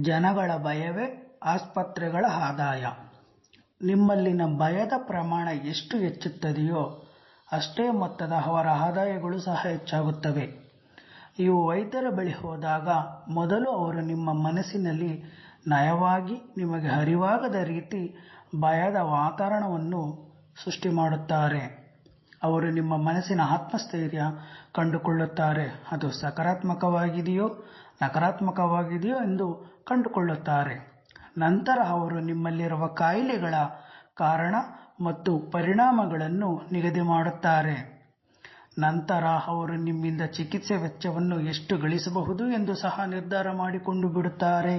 ಜನಗಳ ಭಯವೇ ಆಸ್ಪತ್ರೆಗಳ ಆದಾಯ. ನಿಮ್ಮಲ್ಲಿನ ಭಯದ ಪ್ರಮಾಣ ಎಷ್ಟು ಹೆಚ್ಚುತ್ತದೆಯೋ ಅಷ್ಟೇ ಮೊತ್ತದ ಅವರ ಆದಾಯಗಳು ಸಹ ಹೆಚ್ಚಾಗುತ್ತವೆ. ನೀವು ವೈದ್ಯರ ಬಳಿ ಹೋದಾಗ ಮೊದಲು ಅವರು ನಿಮ್ಮ ಮನಸ್ಸಿನಲ್ಲಿ ನಯವಾಗಿ ನಿಮಗೆ ಅರಿವಾಗದ ರೀತಿ ಭಯದ ವಾತಾವರಣವನ್ನು ಸೃಷ್ಟಿ ಮಾಡುತ್ತಾರೆ. ಅವರು ನಿಮ್ಮ ಮನಸ್ಸಿನ ಆತ್ಮಸ್ಥೈರ್ಯ ಕಂಡುಕೊಳ್ಳುತ್ತಾರೆ. ಅದು ಸಕಾರಾತ್ಮಕವಾಗಿದೆಯೋ ನಕಾರಾತ್ಮಕವಾಗಿದೆಯೋ ಎಂದು ಕಂಡುಕೊಳ್ಳುತ್ತಾರೆ. ನಂತರ ಅವರು ನಿಮ್ಮಲ್ಲಿರುವ ಕಾಯಿಲೆಗಳ ಕಾರಣ ಮತ್ತು ಪರಿಣಾಮಗಳನ್ನು ನಿಗದಿ ಮಾಡುತ್ತಾರೆ. ನಂತರ ಅವರು ನಿಮ್ಮಿಂದ ಚಿಕಿತ್ಸೆ ವೆಚ್ಚವನ್ನು ಎಷ್ಟು ಗಳಿಸಬಹುದು ಎಂದು ಸಹ ನಿರ್ಧಾರ ಮಾಡಿಕೊಂಡು ಬಿಡುತ್ತಾರೆ.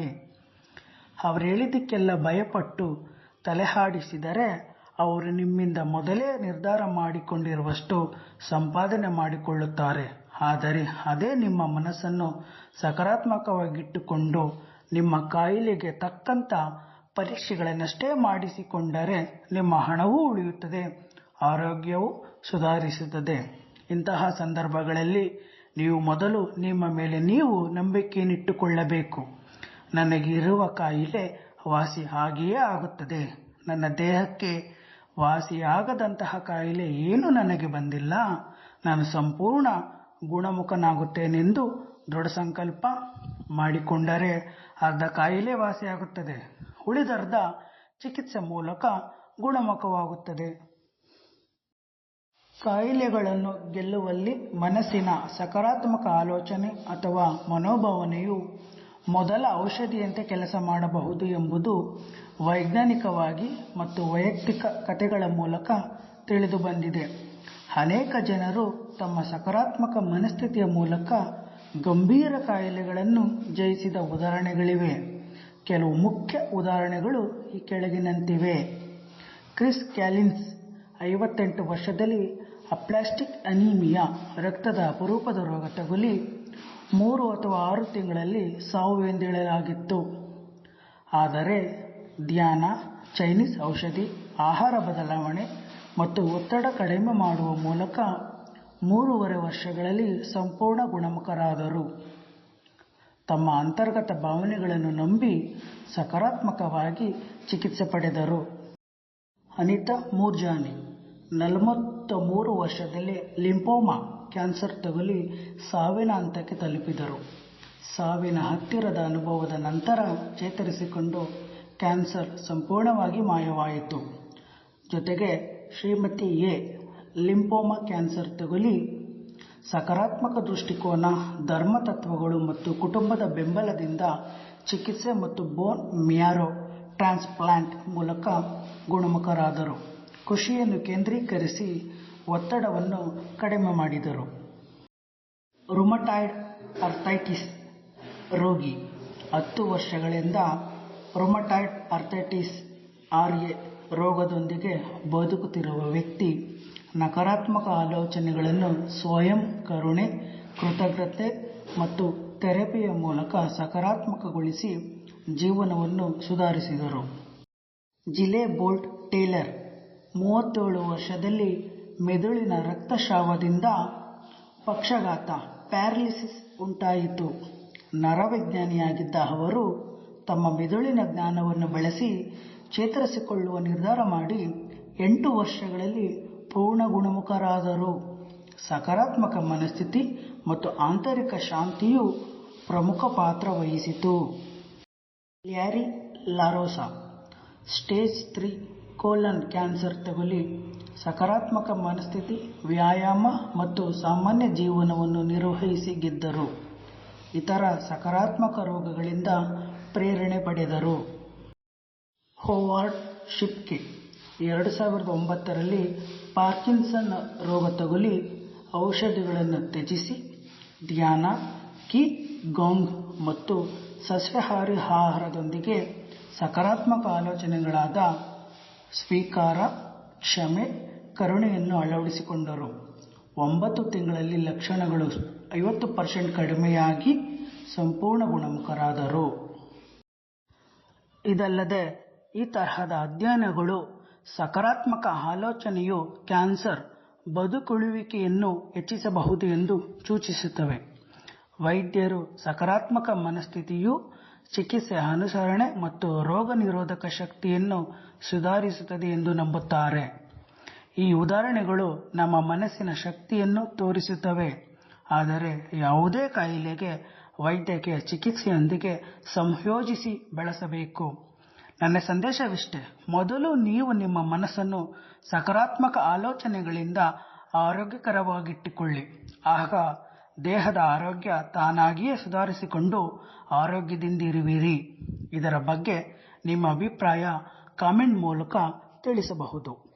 ಅವರು ಹೇಳಿದ್ದಕ್ಕೆಲ್ಲ ಭಯಪಟ್ಟು ತಲೆಹಾಡಿಸಿದರೆ ಅವರು ನಿಮ್ಮಿಂದ ಮೊದಲೇ ನಿರ್ಧಾರ ಮಾಡಿಕೊಂಡಿರುವಷ್ಟು ಸಂಪಾದನೆ ಮಾಡಿಕೊಳ್ಳುತ್ತಾರೆ. ಆದರೆ ಅದೇ ನಿಮ್ಮ ಮನಸ್ಸನ್ನು ಸಕಾರಾತ್ಮಕವಾಗಿಟ್ಟುಕೊಂಡು ನಿಮ್ಮ ಕಾಯಿಲೆಗೆ ತಕ್ಕಂಥ ಪರೀಕ್ಷೆಗಳನ್ನಷ್ಟೇ ಮಾಡಿಸಿಕೊಂಡರೆ ನಿಮ್ಮ ಹಣವೂ ಉಳಿಯುತ್ತದೆ, ಆರೋಗ್ಯವೂ ಸುಧಾರಿಸುತ್ತದೆ. ಇಂತಹ ಸಂದರ್ಭಗಳಲ್ಲಿ ನೀವು ಮೊದಲು ನಿಮ್ಮ ಮೇಲೆ ನೀವು ನಂಬಿಕೆಯನ್ನಿಟ್ಟುಕೊಳ್ಳಬೇಕು. ನನಗೆ ನನಗಿರುವ ಕಾಯಿಲೆ ವಾಸಿ ಆಗಿಯೇ ಆಗುತ್ತದೆ. ನನ್ನ ದೇಹಕ್ಕೆ ವಾಸಿಯಾಗದಂತಹ ಕಾಯಿಲೆ ಏನೂ ನನಗೆ ಬಂದಿಲ್ಲ. ನಾನು ಸಂಪೂರ್ಣ ಗುಣಮುಖನಾಗುತ್ತೇನೆಂದು ದೃಢ ಸಂಕಲ್ಪ ಮಾಡಿಕೊಂಡರೆ ಅರ್ಧ ಕಾಯಿಲೆ ವಾಸಿಯಾಗುತ್ತದೆ. ಉಳಿದರ್ಧ ಚಿಕಿತ್ಸೆ ಮೂಲಕ ಗುಣಮುಖವಾಗುತ್ತದೆ. ಕಾಯಿಲೆಗಳನ್ನು ಗೆಲ್ಲುವಲ್ಲಿ ಮನಸ್ಸಿನ ಸಕಾರಾತ್ಮಕ ಆಲೋಚನೆ ಅಥವಾ ಮನೋಭಾವನೆಯು ಮೊದಲ ಔಷಧಿಯಂತೆ ಕೆಲಸ ಮಾಡಬಹುದು ಎಂಬುದು ವೈಜ್ಞಾನಿಕವಾಗಿ ಮತ್ತು ವೈಯಕ್ತಿಕ ಕಥೆಗಳ ಮೂಲಕ ತಿಳಿದುಬಂದಿದೆ ಅನೇಕ ಜನರು ತಮ್ಮ ಸಕಾರಾತ್ಮಕ ಮನಸ್ಥಿತಿಯ ಮೂಲಕ ಗಂಭೀರ ಕಾಯಿಲೆಗಳನ್ನು ಜಯಿಸಿದ ಉದಾಹರಣೆಗಳಿವೆ. ಕೆಲವು ಮುಖ್ಯ ಉದಾಹರಣೆಗಳು ಈ ಕೆಳಗಿನಂತಿವೆ. ಕ್ರಿಸ್ ಕ್ಯಾಲಿನ್ಸ್ ಐವತ್ತೆಂಟು ವರ್ಷದಲ್ಲಿ ಅಪ್ಲಾಸ್ಟಿಕ್ ಅನೀಮಿಯಾ ರಕ್ತದ ಅಪರೂಪದ ರೋಗ ತಗುಲಿ ಮೂರು ಅಥವಾ ಆರು ತಿಂಗಳಲ್ಲಿ ಸಾವು ಎಂದೇಳಲಾಗಿತ್ತು ಆದರೆ ಧ್ಯಾನ, ಚೈನೀಸ್ ಔಷಧಿ, ಆಹಾರ ಬದಲಾವಣೆ ಮತ್ತು ಒತ್ತಡ ಕಡಿಮೆ ಮಾಡುವ ಮೂಲಕ ಮೂರುವರೆ ವರ್ಷಗಳಲ್ಲಿ ಸಂಪೂರ್ಣ ಗುಣಮುಖರಾದರು. ತಮ್ಮ ಅಂತರ್ಗತ ಭಾವನೆಗಳನ್ನು ನಂಬಿ ಸಕಾರಾತ್ಮಕವಾಗಿ ಚಿಕಿತ್ಸೆ ಪಡೆದರು. ಅನಿತಾ ಮೂರ್ಜಾನಿ ನಲವತ್ತ ಮೂರು ವರ್ಷದಲ್ಲಿ ಲಿಂಫೋಮಾ ಕ್ಯಾನ್ಸರ್ ತಗುಲಿ ಸಾವಿನ ಹಂತಕ್ಕೆ ತಲುಪಿದರು. ಸಾವಿನ ಹತ್ತಿರದ ಅನುಭವದ ನಂತರ ಚೇತರಿಸಿಕೊಂಡು ಕ್ಯಾನ್ಸರ್ ಸಂಪೂರ್ಣವಾಗಿ ಮಾಯವಾಯಿತು. ಜೊತೆಗೆ ಶ್ರೀಮತಿ ಎ ಲಿಂಫೋಮಾ ಕ್ಯಾನ್ಸರ್ ತಗುಲಿ ಸಕಾರಾತ್ಮಕ ದೃಷ್ಟಿಕೋನ ಧರ್ಮ ತತ್ವಗಳು ಮತ್ತು ಕುಟುಂಬದ ಬೆಂಬಲದಿಂದ ಚಿಕಿತ್ಸೆ ಮತ್ತು ಬೋನ್ ಮ್ಯಾರೋ ಟ್ರಾನ್ಸ್ಪ್ಲಾಂಟ್ ಮೂಲಕ ಗುಣಮುಖರಾದರು. ಖುಷಿಯನ್ನು ಕೇಂದ್ರೀಕರಿಸಿ ಒತ್ತಡವನ್ನು ಕಡಿಮೆ ಮಾಡಿದರು. ರುಮಟಾಯ್ಡ್ ಅರ್ಥೈಟಿಸ್ ರೋಗಿ ಹತ್ತು ವರ್ಷಗಳಿಂದ ರುಮಟಾಯ್ಡ್ ಅರ್ಥೈಟಿಸ್ ಆರ್ ಎ ರೋಗದೊಂದಿಗೆ ಬದುಕುತ್ತಿರುವ ವ್ಯಕ್ತಿ ನಕಾರಾತ್ಮಕ ಆಲೋಚನೆಗಳನ್ನು ಸ್ವಯಂ ಕರುಣೆ, ಕೃತಜ್ಞತೆ ಮತ್ತು ಥೆರಪಿಯ ಮೂಲಕ ಸಕಾರಾತ್ಮಕಗೊಳಿಸಿ ಜೀವನವನ್ನು ಸುಧಾರಿಸಿದರು. ಜಿಲೆ ಬೋಲ್ಟ್ ಟೇಲರ್ ಮೂವತ್ತೇಳು ವರ್ಷದಲ್ಲಿ ಮೆದುಳಿನ ರಕ್ತಸ್ರಾವದಿಂದ ಪಕ್ಷಘಾತ, ಪ್ಯಾರಲಿಸಿಸ್ ಉಂಟಾಯಿತು. ನರವಿಜ್ಞಾನಿಯಾಗಿದ್ದ ಅವರು ತಮ್ಮ ಮೆದುಳಿನ ಜ್ಞಾನವನ್ನು ಬಳಸಿ ಚೇತರಿಸಿಕೊಳ್ಳುವ ನಿರ್ಧಾರ ಮಾಡಿ ಎಂಟು ವರ್ಷಗಳಲ್ಲಿ ಪೂರ್ಣ ಗುಣಮುಖರಾದರು. ಸಕಾರಾತ್ಮಕ ಮನಸ್ಥಿತಿ ಮತ್ತು ಆಂತರಿಕ ಶಾಂತಿಯು ಪ್ರಮುಖ ಪಾತ್ರ ವಹಿಸಿತು. Larry LaRosa, stage three colon cancer ತಗುಲಿ ಸಕಾರಾತ್ಮಕ ಮನಸ್ಥಿತಿ, ವ್ಯಾಯಾಮ ಮತ್ತು ಸಾಮಾನ್ಯ ಜೀವನವನ್ನು ನಿರ್ವಹಿಸಿ ಗೆದ್ದರು. ಇತರ ಸಕಾರಾತ್ಮಕ ರೋಗಗಳಿಂದ ಪ್ರೇರಣೆ ಪಡೆದರು. ಹೋವಾರ್ಡ್ ಶಿಪ್ಕೆ ಎರಡು ಸಾವಿರದ ಒಂಬತ್ತರಲ್ಲಿ ಪಾರ್ಕಿನ್ಸನ್ ರೋಗ ತಗುಲಿ ಔಷಧಿಗಳನ್ನು ತ್ಯಜಿಸಿ, ಧ್ಯಾನ, ಕಿ, ಗೊಂಗ್ ಮತ್ತು ಸಸ್ಯಾಹಾರಿ ಆಹಾರದೊಂದಿಗೆ ಸಕಾರಾತ್ಮಕ ಆಲೋಚನೆಗಳಾದ ಸ್ವೀಕಾರ, ಕ್ಷಮೆ, ಕರುಣೆಯನ್ನು ಅಳವಡಿಸಿಕೊಂಡರು. ಒಂಬತ್ತು ತಿಂಗಳಲ್ಲಿ ಲಕ್ಷಣಗಳು ಐವತ್ತು ಪರ್ಸೆಂಟ್ ಕಡಿಮೆಯಾಗಿ ಸಂಪೂರ್ಣ ಗುಣಮುಖರಾದರು. ಇದಲ್ಲದೆ, ಈ ತರಹದ ಅಧ್ಯಯನಗಳು ಸಕಾರಾತ್ಮಕ ಆಲೋಚನೆಯು ಕ್ಯಾನ್ಸರ್, ಬದುಕುಳಿಯುವಿಕೆಯನ್ನು ಹೆಚ್ಚಿಸಬಹುದು ಎಂದು ಸೂಚಿಸುತ್ತವೆ. ವೈದ್ಯರು ಸಕಾರಾತ್ಮಕ ಮನಸ್ಥಿತಿಯು ಚಿಕಿತ್ಸೆ ಅನುಸರಣೆ ಮತ್ತು ರೋಗನಿರೋಧಕ ಶಕ್ತಿಯನ್ನು ಸುಧಾರಿಸುತ್ತದೆ ಎಂದು ನಂಬುತ್ತಾರೆ. ಈ ಉದಾಹರಣೆಗಳು ನಮ್ಮ ಮನಸ್ಸಿನ ಶಕ್ತಿಯನ್ನು ತೋರಿಸುತ್ತವೆ. ಆದರೆ ಯಾವುದೇ ಕಾಯಿಲೆಗೆ, ವೈದ್ಯಕೀಯ ಚಿಕಿತ್ಸೆಯೊಂದಿಗೆ ಸಂಯೋಜಿಸಿ ಬೆಳೆಸಬೇಕು. ನನ್ನ ಸಂದೇಶವಿಷ್ಟೆ. ಮೊದಲು ನೀವು ನಿಮ್ಮ ಮನಸ್ಸನ್ನು ಸಕಾರಾತ್ಮಕ ಆಲೋಚನೆಗಳಿಂದ ಆರೋಗ್ಯಕರವಾಗಿಟ್ಟುಕೊಳ್ಳಿ. ಆಗ ದೇಹದ ಆರೋಗ್ಯ ತಾನಾಗಿಯೇ ಸುಧಾರಿಸಿಕೊಂಡು ಆರೋಗ್ಯದಿಂದಿರುವಿರಿ ಇದರ ಬಗ್ಗೆ ನಿಮ್ಮ ಅಭಿಪ್ರಾಯ ಕಾಮೆಂಟ್ ಮೂಲಕ ತಿಳಿಸಬಹುದು.